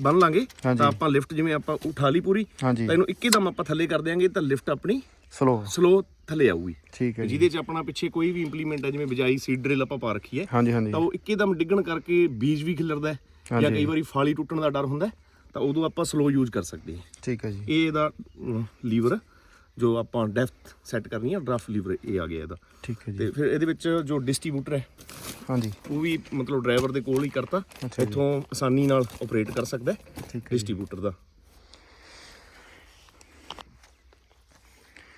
ਬੰਨ ਲਾਂਗੇ ਹਾਂਜੀ। ਤਾਂ ਆਪਾਂ ਲਿਫਟ ਜਿਵੇਂ ਆਪਾਂ ਉਠਾ ਲਈ ਪੂਰੀ ਹਾਂਜੀ। ਤਾਂ ਇਹਨੂੰ ਇੱਕਦਮ ਆਪਾਂ ਥੱਲੇ ਕਰ ਦਿਆਂਗੇ ਤਾਂ ਲਿਫਟ ਆਪਣੀ ਸਲੋ ਸਲੋ ਥੱਲੇ ਆਊਗੀ। ਠੀਕ ਹੈ ਜੀ। ਜਿਹਦੇ 'ਚ ਆਪਣਾ ਪਿੱਛੇ ਕੋਈ ਵੀ ਇੰਪਲੀਮੈਂਟ ਹੈ ਜਿਵੇਂ ਬਿਜਾਈ ਸੀਡ ਡਰਿਲ ਆਪਾਂ ਪਾ ਰੱਖੀ ਹੈ ਹਾਂਜੀ ਹਾਂਜੀ। ਤਾਂ ਉਹ ਇੱਕਦਮ ਡਿੱਗਣ ਕਰਕੇ ਬੀਜ ਵੀ ਖਿਲਰਦਾ ਹੈ ਜਾਂ ਹਾਂਜੀ। ਕਈ ਵਾਰੀ ਫਾਲੀ ਟੁੱਟਣ ਦਾ ਡਰ ਹੁੰਦਾ ਹੈ, ਤਾਂ ਉਦੋਂ ਆਪਾਂ ਸਲੋ ਯੂਜ਼ ਕਰ ਸਕਦੇ ਹਾਂ। ਠੀਕ ਹੈ ਜੀ। ਇਹ ਇਹਦਾ ਲੀਵਰ ਜੋ ਆਪਾਂ ਡੈਪਥ ਸੈੱਟ ਕਰਨੀ ਹੈ ਡਰਾਫਟ ਲੀਵਰ ਇਹ ਆ ਗਿਆ ਇਹਦਾ। ਠੀਕ ਹੈ ਜੀ। ਤੇ ਫਿਰ ਇਹਦੇ ਵਿੱਚ ਜੋ ਡਿਸਟ੍ਰੀਬਿਊਟਰ ਹੈ ਹਾਂਜੀ। ਉਹ ਵੀ ਮਤਲਬ ਡਰਾਈਵਰ ਦੇ ਕੋਲ ਹੀ ਕਰਤਾ। ਅੱਛਾ ਜੀ। ਇੱਥੋਂ ਆਸਾਨੀ ਨਾਲ ਆਪਰੇਟ ਕਰ ਸਕਦਾ ਹੈ ਠੀਕ ਹੈ ਜੀ। ਡਿਸਟ੍ਰੀਬਿਊਟਰ ਦਾ।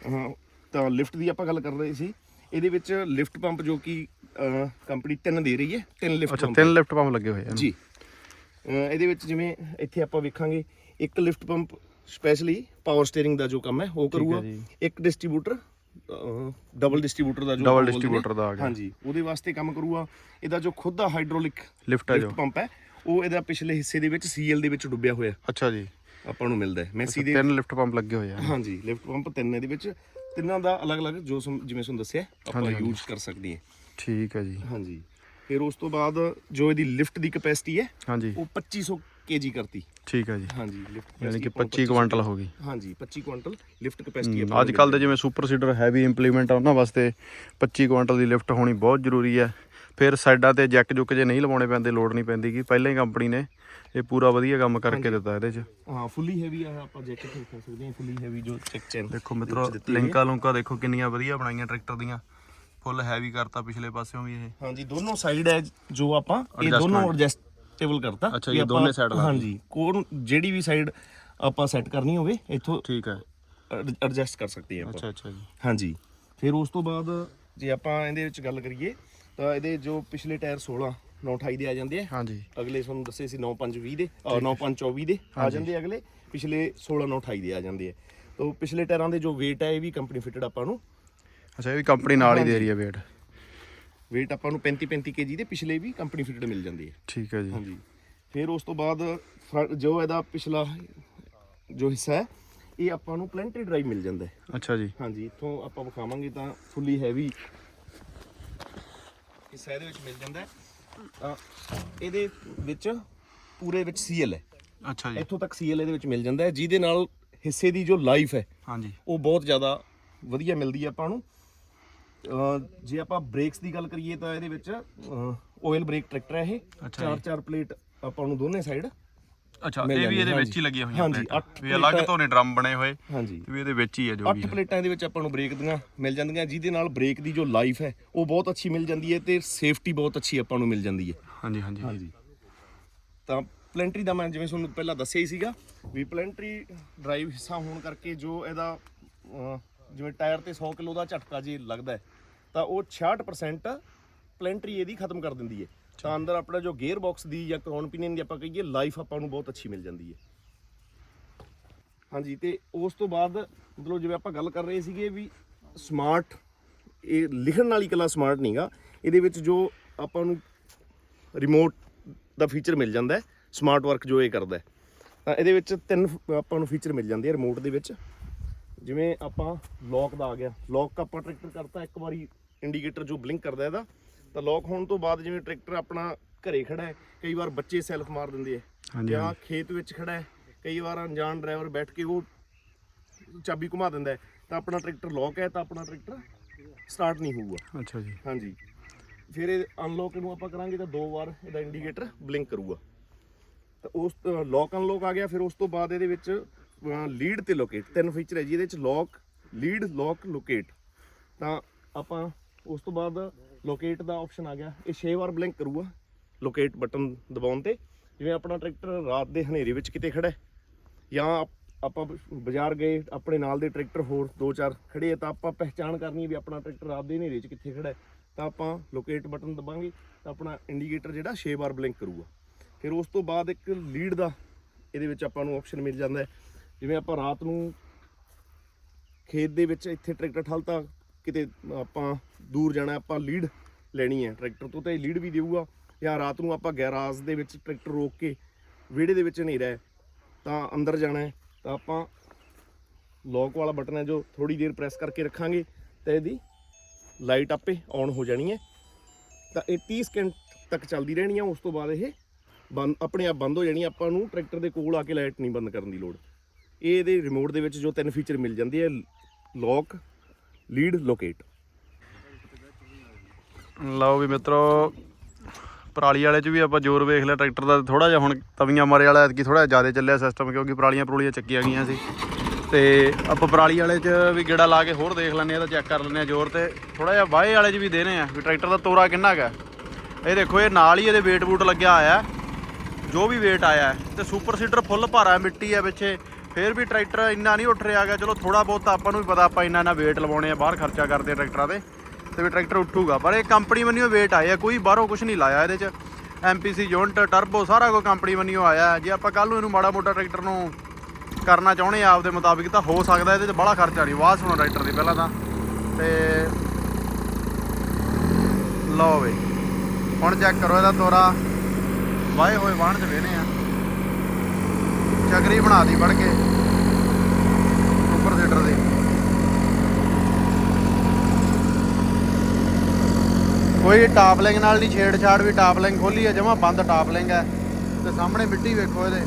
ਹਾਂ ਤਾਂ ਲਿਫਟ ਦੀ ਆਪਾਂ ਗੱਲ ਕਰ ਰਹੇ ਸੀ। ਇਹਦੇ ਵਿੱਚ ਲਿਫਟ ਪੰਪ ਜੋ ਕਿ ਕੰਪਨੀ ਤਿੰਨ ਦੇ ਰਹੀ ਹੈ ਤਿੰਨ ਲਿਫਟ ਅੱਛਾ ਪੰਪ ਤਿੰਨ ਲਿਫਟ ਪੰਪ ਲੱਗੇ ਹੋਏ ਆ। ਜੀ। ਅਹ ਇਹਦੇ ਵਿੱਚ ਜਿਵੇਂ ਇੱਥੇ ਆਪਾਂ ਵੇਖਾਂਗੇ ਇੱਕ lift pump specially power steering ਦਾ ਜੋ ਕੰਮ ਹੈ ਉਹ ਕਰੂਗਾ। ਇੱਕ ਡਿਸਟ੍ਰੀਬਿਊਟਰ ਡਬਲ ਡਿਸਟ੍ਰੀਬਿਊਟਰ ਦਾ ਜੋ distributor ਨੇ, ਦਾ ਆ ਗਿਆ। ਹਾਂਜੀ ਉਹਦੇ ਵਾਸਤੇ ਕੰਮ ਕਰੂਗਾ। ਇਹਦਾ ਜੋ ਖੁਦ ਦਾ ਹਾਈਡ੍ਰੋਲਿਕ ਲਿਫਟ ਹੈ ਜੋ। ਪੰਪ ਹੈ ਉਹ ਇਹਦਾ ਪਿਛਲੇ ਹਿੱਸੇ ਦੇ ਵਿੱਚ ਸੀਐਲ ਦੇ ਵਿੱਚ ਡੁੱਬਿਆ ਹੋਇਆ ਅੱਛਾ ਜੀ। ਆਪਾਂ ਨੂੰ ਮਿਲਦਾ ਹੈ। ਮੈਸੀ ਦੇ ਤਿੰਨ ਲਿਫਟ ਪੰਪ ਲੱਗੇ ਹੋਏ ਆ। ਹਾਂਜੀ ਲਿਫਟ ਪੰਪ ਤਿੰਨ ਇਹਦੇ ਵਿੱਚ। ਤਿੰਨਾਂ ਦਾ ਅਲੱਗ-ਅਲੱਗ ਜੋ ਜਿਵੇਂ ਤੁਹਾਨੂੰ ਦੱਸਿਆ ਆਪਾਂ ਯੂਜ਼ ਕਰ ਸਕਦੇ ਹਾਂ। ਠੀਕ ਹੈ ਜੀ। ਹਾਂਜੀ। ਫਿਰ ਉਸ ਤੋਂ ਬਾਅਦ ਜੋ ਇਹਦੀ ਲਿਫਟ ਦੀ ਕਪੈਸਿਟੀ ਹੈ ਹਾਂਜੀ। ਉਹ 2500 ਕੇਜੀ ਕਰਤੀ। ਠੀਕ ਹੈ ਜੀ। ਹਾਂਜੀ ਲਿਫਟ ਯਾਨੀ ਕਿ 25 ਕੁਆਂਟਲ ਹੋ ਗਈ। ਹਾਂਜੀ 25 ਕੁਇੰਟਲ ਲਿਫਟ ਕਪੈਸਿਟੀ ਅੱਜ ਕੱਲ ਦੇ ਜਿਵੇਂ ਸੁਪਰ ਸੀਡਰ ਹੈਵੀ ਇੰਪਲੀਮੈਂਟ ਆ ਉਹਨਾਂ ਵਾਸਤੇ 25 ਕੁਆਂਟਲ ਦੀ ਲਿਫਟ ਹੋਣੀ ਬਹੁਤ ਜ਼ਰੂਰੀ ਹੈ। ਫਿਰ ਸਾਈਡਾਂ ਤੇ ਜੈਕ ਜੁੱਕ ਜੇ ਨਹੀਂ ਲਵਾਉਣੇ ਪੈਂਦੇ ਲੋਡ ਨਹੀਂ ਪੈਂਦੀ ਕਿ ਪਹਿਲਾਂ ਹੀ ਕੰਪਨੀ ਨੇ ਇਹ ਪੂਰਾ ਵਧੀਆ ਕੰਮ ਕਰਕੇ ਦਿੱਤਾ ਇਹਦੇ 'ਚ। ਹਾਂ ਫੁੱਲੀ ਹੈਵੀ ਆ ਆਪਾਂ ਜੈਕਟ ਦੇਖ ਸਕਦੇ ਹਾਂ ਫੁੱਲੀ ਹੈਵੀ ਜੋ ਚੈੱਕ ਚੈਨ ਦੇਖੋ ਮਿੱਤਰੋ ਲਿੰਕਾਂ ਲੁੰਕਾਂ ਦੇਖੋ ਕਿੰਨੀਆਂ ਵਧੀਆ ਬਣਾਈਆਂ ਟਰੈਕਟਰ ਦੀਆਂ। ਫੁੱਲ ਹੈਵੀ ਕਰਤਾ ਪਿਛਲੇ ਪਾਸਿਓਂ ਵੀ ਇਹ। ਹਾਂਜੀ ਦੋਨੋਂ ਸਾਈਡ ਹੈ ਜੋ ਆਪਾਂ ਇਹ ਦੋਨੋਂ ਐਡਜਸਟੇਬਲ ਕਰਤਾ ਅੱਛਾ, ਵੀ ਇਹ ਆਪਾਂ- ਦੋਨੇ side ਲਾ। ਹਾਂਜੀ ਕੋਣ ਜਿਹੜੀ ਵੀ ਸਾਈਡ ਆਪਾਂ ਸੈੱਟ ਕਰਨੀ ਹੋਵੇ ਇੱਥੋਂ ਠੀਕ ਹੈ। ਐਡਜਸਟ ਕਰ ਸਕਦੇ ਹਾਂ ਆਪਾਂ। ਅੱਛਾ ਅੱਛਾ ਜੀ। ਹਾਂਜੀ। ਫਿਰ ਉਸ ਤੋਂ ਬਾਅਦ ਜੇ ਆਪਾਂ ਇਹਦੇ ਵਿੱਚ ਗੱਲ ਕਰੀਏ ਤਾਂ ਇਹਦੇ ਜੋ ਪਿਛਲੇ ਟਾਇਰ 16 928 ਦੇ ਆ ਜਾਂਦੇ ਆ। ਹਾਂਜੀ। ਅਗਲੇ ਤੁਹਾਨੂੰ ਦੱਸੇ ਸੀ 9520 ਦੇ ਔਰ 9524 ਦੇ ਆ ਜਾਂਦੇ ਆ ਅਗਲੇ ਪਿਛਲੇ 16 928 ਦੇ ਆ ਜਾਂਦੇ ਆ। ਤਾਂ ਪਿਛਲੇ ਟਾਇਰਾਂ ਦੇ ਜੋ weight ਹੈ ਇਹ ਵੀ ਕੰਪਨੀ ਫਿਟਡ ਆਪਾਂ ਨੂੰ। ਅੱਛਾ ਇਹ ਵੀ ਕੰਪਨੀ ਨਾਲ ਹੀ ਦੇ ਰਹੀ ਹੈ ਵੇਟ weight ਆਪਾਂ ਨੂੰ 35 35 kg ਦੇ ਪਿਛਲੇ ਵੀ ਕੰਪਨੀ ਫਿਟਡ ਮਿਲ ਜਾਂਦੇ ਆ ਠੀਕ ਹੈ ਜੀ। ਹਾਂਜੀ। ਫਿਰ ਉਸ ਤੋਂ ਬਾਅਦ ਜੋ ਇਹਦਾ ਪਿਛਲਾ ਜੋ ਹਿੱਸਾ ਹੈ ਇਹ ਆਪਾਂ ਨੂੰ ਪਲੈਂਟਰੀ ਡਰਾਈਵ ਮਿਲ ਜਾਂਦਾ ਹੈ। ਅੱਛਾ ਜੀ। ਹਾਂਜੀ ਇੱਥੋਂ ਆਪਾਂ ਵਿਖਾਵਾਂਗੇ ਤਾਂ ਫੁੱਲੀ ਹੈਵੀ ਹਿੱਸਾ ਇਹਦੇ ਵਿੱਚ ਮਿਲ ਜਾਂਦਾ ਹੈ। ਤਾਂ ਇਹਦੇ ਵਿੱਚ ਪੂਰੇ ਵਿੱਚ ਸੀਐਲ ਹੈ। ਅੱਛਾ ਜੀ। ਇੱਥੋਂ ਤੱਕ ਸੀਐਲ ਇਹਦੇ ਵਿੱਚ ਮਿਲ ਜਾਂਦਾ ਹੈ ਜਿਹਦੇ ਨਾਲ ਹਿੱਸੇ ਦੀ ਜੋ ਲਾਈਫ ਹੈ ਹਾਂਜੀ। ਉਹ ਬਹੁਤ ਜ਼ਿਆਦਾ ਵਧੀਆ ਮਿਲਦੀ ਹੈ ਆਪਾਂ ਨੂੰ। ਜੇ ਆਪਾਂ ਬ੍ਰੇਕਸ ਦੀ ਗੱਲ ਕਰੀਏ ਤਾਂ ਇਹਦੇ ਵਿੱਚ ਆਇਲ ਬ੍ਰੇਕ ਟਰੈਕਟਰ ਹੈ ਇਹ। ਚਾਰ ਚਾਰ ਪਲੇਟ ਆਪਾਂ ਨੂੰ ਦੋਨੇ ਸਾਈਡ ਅੱਛਾ ਇਹ ਵੀ ਇਹਦੇ ਵਿੱਚ ਹੀ ਲੱਗੀਆਂ ਹੋਈਆਂ ਹਾਂਜੀ, ਪਲੇਟਾਂ ਵੀ ਅਲੱਗ ਤੋਂ ਨੇ ਡਰਮ ਬਣੇ ਹੋਏ। ਹਾਂਜੀ। ਤੇ ਵੀ ਇਹਦੇ ਵਿੱਚ ਹੀ ਹੈ ਜੋ ਵੀ ਅੱਠ ਪਲੇਟਾਂ ਦੇ ਵਿੱਚ ਆਪਾਂ ਨੂੰ ਬ੍ਰੇਕ ਦੀਆਂ ਮਿਲ ਜਾਂਦੀਆਂ। ਜਿਹਦੇ ਨਾਲ ਬ੍ਰੇਕ ਦੀ ਜੋ ਲਾਈਫ ਹੈ ਉਹ ਬਹੁਤ ਅੱਛੀ ਮਿਲ ਜਾਂਦੀ ਹੈ ਤੇ ਸੇਫਟੀ ਬਹੁਤ ਅੱਛੀ ਆਪਾਂ ਨੂੰ ਮਿਲ ਜਾਂਦੀ ਹੈ। ਹਾਂਜੀ ਹਾਂਜੀ। ਹਾਂਜੀ। ਤਾਂ ਪਲੈਂਟਰੀ ਦਾ ਮੈਂ ਜਿਵੇਂ ਤੁਹਾਨੂੰ ਪਹਿਲਾਂ ਦੱਸਿਆ ਹੀ ਸੀਗਾ ਵੀ ਪਲੈਂਟਰੀ ਡਰਾਈਵ ਹਿੱਸਾ ਹੋਣ ਕਰਕੇ ਜੋ ਇਹਦਾ ਜਿਵੇਂ ਟਾਇਰ ਤੇ 100 ਕਿਲੋ ਦਾ ਝਟਕਾ ਜੇ ਲੱਗਦਾ ਹੈ, ਤਾਂ ਉਹ 66% ਪਲੈਂਟਰੀ ਇਹਦੀ ਖਤਮ ਕਰ ਦਿੰਦੀ ਹੈ। ਤਾਂ ਅੰਦਰ ਆਪਣਾ ਜੋ ਗੇਅਰ ਬਾਕਸ ਦੀ ਜਾਂ ਕਰਾਉਨ ਪਿਨੀਅਨ ਦੀ ਆਪਾਂ ਕਹੀਏ ਲਾਈਫ ਆਪਾਂ ਨੂੰ ਬਹੁਤ ਅੱਛੀ ਮਿਲ ਜਾਂਦੀ ਹੈ। ਹਾਂਜੀ ਤੇ ਉਸ ਤੋਂ ਬਾਅਦ ਮਤਲਬ ਜਿਵੇਂ ਆਪਾਂ ਗੱਲ ਕਰ ਰਹੇ ਸੀਗੇ ਵੀ ਸਮਾਰਟ ਇਹ ਲਿਖਣ ਨਾਲ ਹੀ ਇਕੱਲਾ ਸਮਾਰਟ ਨਹੀਂਗਾ ਇਹਦੇ ਵਿੱਚ ਜੋ ਆਪਾਂ ਨੂੰ ਰਿਮੋਟ ਦਾ ਫੀਚਰ ਮਿਲ ਜਾਂਦਾ ਹੈ ਸਮਾਰਟ ਵਰਕ ਜੋ ਇਹ ਕਰਦਾ ਹੈ। ਤਾਂ ਇਹਦੇ ਵਿੱਚ ਤਿੰਨ ਆਪਾਂ ਨੂੰ ਫੀਚਰ ਮਿਲ ਜਾਂਦੇ ਆ ਰਿਮੋਟ ਦੇ ਵਿੱਚ। ਜਿਵੇਂ ਆਪਾਂ ਲੌਕ ਦਾ ਆ ਗਿਆ। ਲੌਕ ਆਪਾਂ ਟਰੈਕਟਰ ਕਰਤਾ ਇੱਕ ਵਾਰੀ ਇੰਡੀਕੇਟਰ ਜੋ ਬਲਿੰਕ ਕਰਦਾ ਇਹਦਾ ਤਾਂ ਲੌਕ ਹੋਣ ਤੋਂ ਬਾਅਦ ਜਿਵੇਂ ਟਰੈਕਟਰ ਆਪਣਾ ਘਰੇ ਖੜਾ ਹੈ ਕਈ ਵਾਰ ਬੱਚੇ ਸੈਲਫ ਮਾਰ ਦਿੰਦੇ ਆ ਜਾਂ ਖੇਤ ਵਿੱਚ ਖੜਾ ਹੈ ਕਈ ਵਾਰ ਅਣਜਾਣ ਡਰਾਈਵਰ ਬੈਠ ਕੇ ਉਹ ਚਾਬੀ ਘੁਮਾ ਦਿੰਦਾ ਹੈ ਤਾਂ ਆਪਣਾ ਟਰੈਕਟਰ ਲੌਕ ਹੈ ਤਾਂ ਆਪਣਾ ਟਰੈਕਟਰ ਸਟਾਰਟ ਨਹੀਂ ਹੋਊਗਾ। ਅੱਛਾ ਜੀ। ਹਾਂਜੀ। ਫਿਰ ਇਹ ਅਨਲੌਕ ਨੂੰ ਆਪਾਂ ਕਰਾਂਗੇ ਤਾਂ ਦੋ ਵਾਰ ਇਹਦਾ ਇੰਡੀਕੇਟਰ ਬਲਿੰਕ ਕਰੂਗਾ। ਤਾਂ ਉਸ ਲੌਕ ਅਨਲੌਕ ਆ ਗਿਆ ਫਿਰ ਉਸ ਤੋਂ ਬਾਅਦ ਇਹਦੇ ਵਿੱਚ ਲੀਡ ਤੇ ਲੋਕੇਟ ਤਿੰਨ ਫੀਚਰ ਹੈ ਜੀ ਇਹਦੇ ਵਿੱਚ ਲੌਕ ਲੀਡ ਲੌਕ ਲੋਕੇਟ ਤਾਂ ਆਪਾਂ ਉਸ ਤੋਂ ਬਾਅਦ ਲੋਕੇਟ ਦਾ ਆਪਸ਼ਨ ਆ ਗਿਆ। ਇਹ 6 ਵਾਰ ਬਲਿੰਕ ਕਰੂਗਾ। ਲੋਕੇਟ ਬਟਨ ਦਬਾਉਣ ਤੇ। ਜਿਵੇਂ ਆਪਣਾ ਟਰੈਕਟਰ ਰਾਤ ਦੇ ਹਨੇਰੇ ਵਿੱਚ ਕਿਤੇ ਖੜਾ ਹੈ। ਜਾਂ ਆਪਾਂ ਬ- ਬਾਜ਼ਾਰ ਗਏ, ਆਪਣੇ ਨਾਲ ਦੇ ਟਰੈਕਟਰ ਹੋਰ ਦੋ ਚਾਰ ਖੜੇ ਆ, ਤਾਂ ਆਪਾਂ ਪਹਿਚਾਣ ਕਰਨੀ ਹੈ ਵੀ ਆਪਣਾ ਟਰੈਕਟਰ ਰਾਤ ਦੇ ਹਨੇਰੇ 'ਚ ਕਿੱਥੇ ਖੜਾ ਹੈ। ਤਾਂ ਆਪਾਂ ਲੋਕੇਟ ਬਟਨ ਦਬਾਂਗੇ, ਤਾਂ ਆਪਣਾ ਇੰਡੀਕੇਟਰ ਜਿਹੜਾ 6 ਵਾਰ ਬਲਿੰਕ ਕਰੂਗਾ। ਫਿਰ ਉਸ ਤੋਂ ਬਾਅਦ ਇੱਕ ਲੀਡ ਦਾ ਇਹਦੇ ਵਿੱਚ ਆਪਾਂ ਨੂੰ ਆਪਸ਼ਨ ਮਿਲ ਜਾਂਦਾ ਹੈ। ਜਿਵੇਂ ਆਪਾਂ ਰਾਤ ਨੂੰ ਖੇਤ ਦੇ ਵਿੱਚ ਇੱਥੇ ਟਰੈਕਟਰ ਠਲਤਾ, ਕਿਤੇ ਆਪਾਂ ਦੂਰ ਜਾਣਾ ਆਪਾਂ ਲੀਡ ਲੈਣੀ ਹੈ ਟਰੈਕਟਰ ਤੋਂ, ਤਾਂ ਇਹ ਲੀਡ ਵੀ ਦੇਊਗਾ। ਜਾਂ ਰਾਤ ਨੂੰ ਆਪਾਂ ਗੈਰਾਜ ਦੇ ਵਿੱਚ ਟਰੈਕਟਰ ਰੋਕ ਕੇ ਵਿਹੜੇ ਦੇ ਵਿੱਚ ਹਨੇਰਾ ਹੈ, ਤਾਂ ਅੰਦਰ ਜਾਣਾ ਹੈ, ਤਾਂ ਆਪਾਂ ਲੌਕ ਵਾਲਾ ਬਟਨ ਹੈ ਜੋ ਥੋੜੀ ਦੇਰ ਪ੍ਰੈਸ ਕਰਕੇ ਰੱਖਾਂਗੇ, ਤਾਂ ਇਹਦੀ ਲਾਈਟ ਆਪੇ ਆਨ ਹੋ ਜਾਣੀ ਹੈ। ਤਾਂ ਇਹ 30 ਸਕਿੰਟ ਤੱਕ ਚੱਲਦੀ ਰਹਿਣੀ ਹੈ, ਉਸ ਤੋਂ ਬਾਅਦ ਇਹ ਬੰਦ, ਆਪਣੇ ਆਪ ਬੰਦ ਹੋ ਜਾਣੀ ਹੈ। ਆਪਾਂ ਨੂੰ ਟਰੈਕਟਰ ਦੇ ਕੋਲ ਆ ਕੇ ਲਾਈਟ ਨਹੀਂ ਬੰਦ ਕਰਨ ਦੀ ਲੋੜ। ਇਹ ਇਹਦੇ ਰਿਮੋਟ ਦੇ ਵਿੱਚ ਜੋ ਤਿੰਨ ਫੀਚਰ ਮਿਲ ਜਾਂਦੇ ਆ ਲੌਕ ਲੀਡ ਲੋਕੇਟ ਲਓ ਵੀ ਮਿੱਤਰੋ, ਪਰਾਲੀ ਵਾਲੇ ਚ ਵੀ ਆਪਾਂ ਜ਼ੋਰ ਵੇਖ ਲਿਆ, ਟਰੈਕਟਰ ਦਾ ਥੋੜਾ ਜਿਹਾ ਹੁਣ ਤਵੀਆਂ ਮਾਰੇ ਵਾਲਾ ਐਤਕੀ ਥੋੜਾ ਜ਼ਿਆਦਾ ਚੱਲਿਆ ਸਿਸਟਮ ਕਿਉਂਕਿ ਪਰਾਲੀਆਂ ਪਰੂਲੀਆਂ ਚੱਕੀਆਂ ਗਈਆਂ ਸੀ। ਤੇ ਆਪਾਂ ਪਰਾਲੀ ਵਾਲੇ ਚ ਵੀ ਗੇੜਾ ਲਾ ਕੇ ਹੋਰ ਦੇਖ ਲੈਂਦੇ ਆ ਤਾਂ ਚੈੱਕ ਕਰ ਲੈਂਦੇ ਆ ਜ਼ੋਰ ਤੇ। ਥੋੜਾ ਜਿਹਾ ਵਾਹੇ ਵਾਲੇ ਚ ਵੀ ਦੇਣੇ ਆ, ਵੀ ਟਰੈਕਟਰ ਦਾ ਤੋਰਾ ਕਿੰਨਾ ਹੈਗਾ ਇਹ ਦੇਖੋ, ਇਹ ਨਾਲ ਹੀ ਇਹਦੇ ਵੇਟ ਬੂਟ ਲੱਗਿਆ ਆਇਆ ਜੋ ਵੀ weight ਆਇਆ ਹੈ, ਤੇ ਸੁਪਰ ਸੀਡਰ ਫੁੱਲ ਭਾਰਾ ਮਿੱਟੀ ਹੈ ਪਿੱਛੇ। ਫੇਰ ਵੀ ਟਰੈਕਟਰ ਇੰਨਾ ਨਹੀਂ ਉੱਠ ਰਿਹਾ ਹੈਗਾ, ਚਲੋ ਥੋੜਾ ਬਹੁਤ ਆਪਾਂ ਨੂੰ ਵੀ ਪਤਾ, ਆਪਾਂ ਇੰਨਾ ਨਾ weight ਲਵਾਉਣੇ ਆ, ਬਾਹਰ ਖਰਚਾ ਕਰਦੇ ਆ ਟਰੈਕਟਰਾਂ ਤੇ। ਤੇ ਵੀ ਟਰੈਕਟਰ ਉੱਠੂਗਾ। ਪਰ ਇਹ ਕੰਪਨੀ ਵੱਲੋਂ ਵੇਟ ਆਏ ਆ ਕੋਈ ਬਾਹਰੋਂ ਕੁਝ ਨਹੀਂ ਲਾਇਆ ਇਹਦੇ ਚ। ਐਮਪੀਸੀ ਯੂਨਿਟ ਟਰਬੋ ਸਾਰਾ ਕੁਝ ਕੰਪਨੀ ਵੱਲੋਂ ਆਇਆ ਜੇ ਆਪਾਂ ਕੱਲ ਨੂੰ ਇਹਨੂੰ ਮਾੜਾ ਮੋਟਾ ਟਰੈਕਟਰ ਨੂੰ ਕਰਨਾ ਚਾਹੁੰਦੇ ਆ ਆਪਦੇ ਮੁਤਾਬਿਕ ਤਾਂ ਹੋ ਸਕਦਾ, ਇਹਦੇ 'ਚ ਬੜਾ ਖਰਚਾ ਨਹੀਂ ਆਵਾਜ਼ ਸੁਣੋ ਟਰੈਕਟਰ ਦੀ ਪਹਿਲਾਂ ਤਾਂ। ਤੇ ਲਓ ਬਈ, ਹੁਣ ਚੈੱਕ ਕਰੋ ਇਹਦਾ ਤੋਰਾ। ਵਾਏ ਹੋਏ ਵਾਹਣ 'ਚ ਵੇਨੇ ਆ। ਚਕਰੀ ਬਣਾ ਦੀ ਵੜ ਕੇ, ਉੱਪਰ ਸੀਟਰ ਦੀ। ਕੋਈ ਟਾਪਲਿੰਗ ਨਾਲ ਨਹੀਂ, ਛੇੜਛਾੜ ਵੀ ਟਾਪਲਿੰਗ ਖੋਲੀ ਹੈ, ਜਮਾ ਬੰਦ ਟਾਪਲਿੰਗ ਹੈ। ਤੇ ਸਾਹਮਣੇ ਮਿੱਟੀ ਵੇਖੋ ਇਹਦੇ।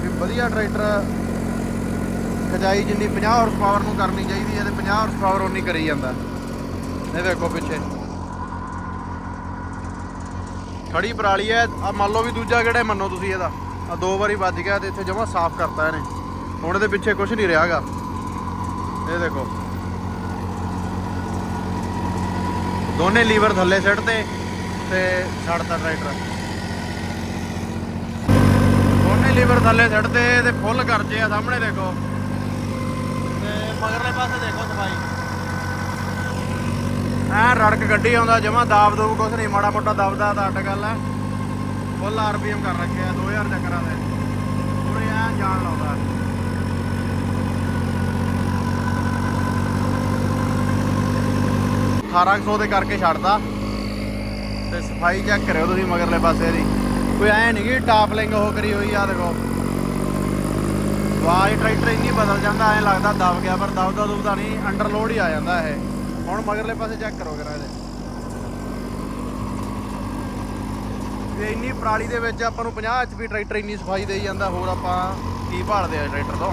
ਵੀ ਵਧੀਆ ਟਰੈਕਟਰ ਖਜਾਈ ਜਿੰਨੀ 50 ਹਾਰਸ ਪਾਵਰ ਨੂੰ ਕਰਨੀ ਚਾਹੀਦੀ ਹੈ ਤੇ 50 ਹਾਰਸ ਪਾਵਰ ਉਨੀ ਕਰੀ ਜਾਂਦਾ। ਇਹ ਦੇਖੋ ਪਿੱਛੇ। ਖੜੀ ਪਰਾਲੀ ਹੈ ਆ ਮੰਨ ਲਓ ਵੀ ਦੂਜਾ ਕਿਹੜਾ ਮੰਨੋ ਤੁਸੀਂ ਇਹਦਾ। ਆ ਦੋ ਵਾਰੀ ਵੱਜ ਗਿਆ ਤੇ ਇੱਥੇ ਜਮਾ ਸਾਫ਼ ਕਰਤਾ ਇਹਨੇ। ਹੁਣ ਇਹਦੇ ਪਿੱਛੇ ਕੁਝ ਨਹੀਂ ਰਿਹਾਗਾ। ਇਹ ਦੇਖੋ। ਦੋਨੇ ਲੀਵਰ ਥੱਲੇ ਸਿੱਟ ਤੇ ਤੇ ਛੱਡਤਾ ਟਰੈਕਟਰ। ਦੋਨੇ ਲੀਵਰ ਥੱਲੇ ਸਿੱਟਦੇ ਤੇ ਫੁੱਲ ਕਰਜੇ ਆ ਸਾਹਮਣੇ ਦੇਖੋ। ਤੇ ਮਗਰਲੇ ਪਾਸੇ ਦੇਖੋ ਸਫ਼ਾਈ। ਐ ਰੜਕ ਗੱਡੀ ਆਉਂਦਾ, ਜਮਾ ਦਾਬ ਦੂਬ ਕੁਛ ਨਹੀਂ, ਮਾੜਾ ਮੋਟਾ ਦਬਦਾ ਤਾਂ ਅੱਡ ਗੱਲ ਐ ਫੁੱਲ ਆਰਪੀਐਮ ਕਰ ਰੱਖਿਆ 2000 ਚੱਕਰਾਂ ਦੇ। ਪੂਰੇ ਐ ਜਾਨ ਲਾਉਂਦਾ। 1800 ਦੇ ਕਰਕੇ ਛੱਡਦਾ ਤੇ ਸਫ਼ਾਈ ਚੈੱਕ ਕਰਿਓ ਤੁਸੀਂ ਮਗਰਲੇ ਪਾਸੇ ਦੀ। ਕੋਈ ਐ ਨਹੀਂ ਕਿ ਟਾਪਲਿੰਗ ਉਹ ਕਰੀ ਹੋਈ ਆ ਦੇਖੋ। ਆਵਾਜ਼ ਟਰੈਕਟਰ ਇੰਨੀ ਬਦਲ ਜਾਂਦਾ, ਐ ਲੱਗਦਾ ਦਬ ਗਿਆ, ਪਰ ਦਬਦਾ ਦੁਬਦਾ ਨਹੀਂ ਅੰਡਰਲੋਡ ਹੀ ਆ ਜਾਂਦਾ ਇਹ। ਹੁਣ ਮਗਰਲੇ ਪਾਸੇ ਚੈੱਕ ਕਰੋ ਕਰਾ ਇਹਦੇ। ਤੇ ਇੰਨੀ ਪਰਾਲੀ ਦੇ ਵਿੱਚ ਆਪਾਂ ਨੂੰ 50 HP ਟਰੈਕਟਰ ਇੰਨੀ ਸਫ਼ਾਈ ਦੇਈ ਜਾਂਦਾ, ਹੋਰ ਆਪਾਂ ਕੀ ਭਾਲਦੇ ਆ ਟਰੈਕਟਰ ਤੋਂ?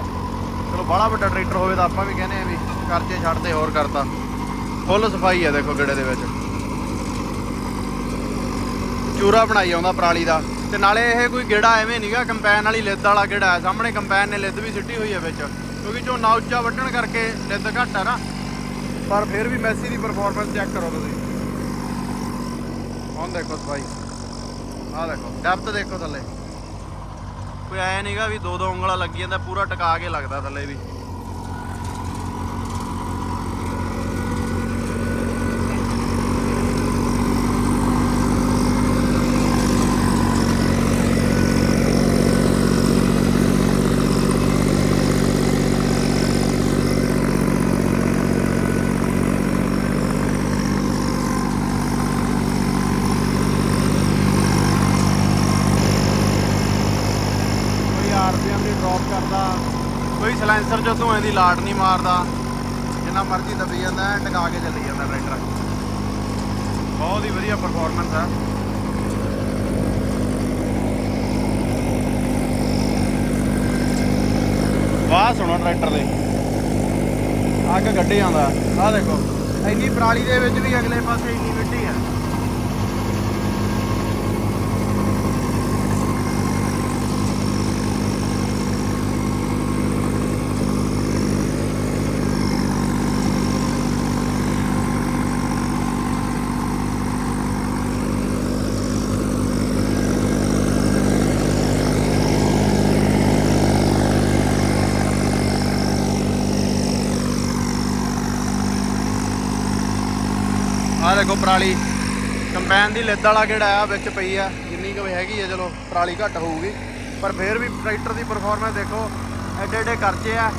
ਚਲੋ ਬੜਾ ਵੱਡਾ ਟਰੈਕਟਰ ਹੋਵੇ ਤਾਂ ਆਪਾਂ ਵੀ ਕਹਿੰਦੇ ਆ ਵੀ ਕਰਚੇ ਛੱਡਦੇ ਹੋਰ ਕਰਤਾ। ਫੁੱਲ ਸਫ਼ਾਈ ਆ ਦੇਖੋ ਗੇੜੇ ਦੇ ਵਿੱਚ। ਚੂਰਾ ਬਣਾਈ ਆਉਂਦਾ ਪਰਾਲੀ ਦਾ। ਤੇ ਨਾਲੇ ਇਹ ਕੋਈ ਗੇੜਾ ਐਵੇਂ ਨਹੀਂਗਾ ਕੰਪੈਨ ਵਾਲੀ ਲਿੱਦ ਵਾਲਾ ਗੇੜਾ ਹੈ ਸਾਹਮਣੇ ਕੰਪੈਨ ਨੇ ਲਿੱਦ ਵੀ ਸਿੱਟੀ ਹੋਈ ਹੈ ਵਿੱਚ। ਕਿਉਂਕਿ ਝੋਨਾ ਉੱਚਾ ਵੱਢਣ ਕਰਕੇ ਲਿੱਦ ਘੱਟ ਹੈ ਨਾ। ਪਰ ਫਿਰ ਵੀ ਮੈਸੀ ਦੀ ਪਰਫਾਰਮੈਂਸ ਚੈੱਕ ਕਰੋ ਤੁਸੀਂ। ਹੁਣ ਦੇਖੋ ਸਫ਼ਾਈ। ਆਹ ਦੇਖੋ ਡੈਪਥ ਦੇਖੋ ਥੱਲੇ। ਕੋਈ ਐ ਨਹੀਂਗਾ ਵੀ ਦੋ ਦੋ ਉਂਗਲਾਂ ਲੱਗੀ ਜਾਂਦਾ, ਪੂਰਾ ਟਿਕਾ ਕੇ ਲੱਗਦਾ ਥੱਲੇ ਵੀ ਕੋਈ ਆਰਪੀਐਮ ਦੀ ਡ੍ਰੌਪ ਕਰਦਾ ਕੋਈ ਸਲੈਂਸਰ ਧੂਏ ਦੀ ਲਾਟ ਨਹੀਂ ਮਾਰਦਾ, ਜਿੰਨਾ ਮਰਜ਼ੀ ਦਬੀ ਜਾਂਦਾ ਐ ਟਿਕਾ ਕੇ ਚੱਲੀ ਜਾਂਦਾ ਟਰੈਕਟਰ ਬਹੁਤ ਹੀ ਵਧੀਆ ਪਰਫਾਰਮੈਂਸ ਹੈ ਵਾਹ, ਸੁਣੋ ਟਰੈਕਟਰ ਦੇ। ਅੱਗ ਗੱਡੀ ਜਾਂਦਾ। ਆਹ ਦੇਖੋ, ਇੰਨੀ ਪਰਾਲੀ ਦੇ ਵਿੱਚ ਵੀ ਅਗਲੇ ਪਾਸੇ ਇੰਨੀ ਮਿੱਟੀ ਹੈ ਆਹ ਦੇਖੋ ਪਰਾਲੀ। ਕੰਬਾਈਨ ਦੀ ਲਿੱਦ ਵਾਲਾ ਜਿਹੜਾ ਆ, ਵਿੱਚ ਪਈ ਆ। ਜਿੰਨੀ ਕੁ ਹੈਗੀ ਆ, ਚਲੋ ਪਰਾਲੀ ਘੱਟ ਹੋਊਗੀ। ਪਰ ਫੇਰ ਵੀ ਟਰੈਕਟਰ ਦੀ ਪਰਫਾਰਮੈਂਸ ਦੇਖੋ ਐਡੇ ਐਡੇ ਕਰਚੇ ਆ।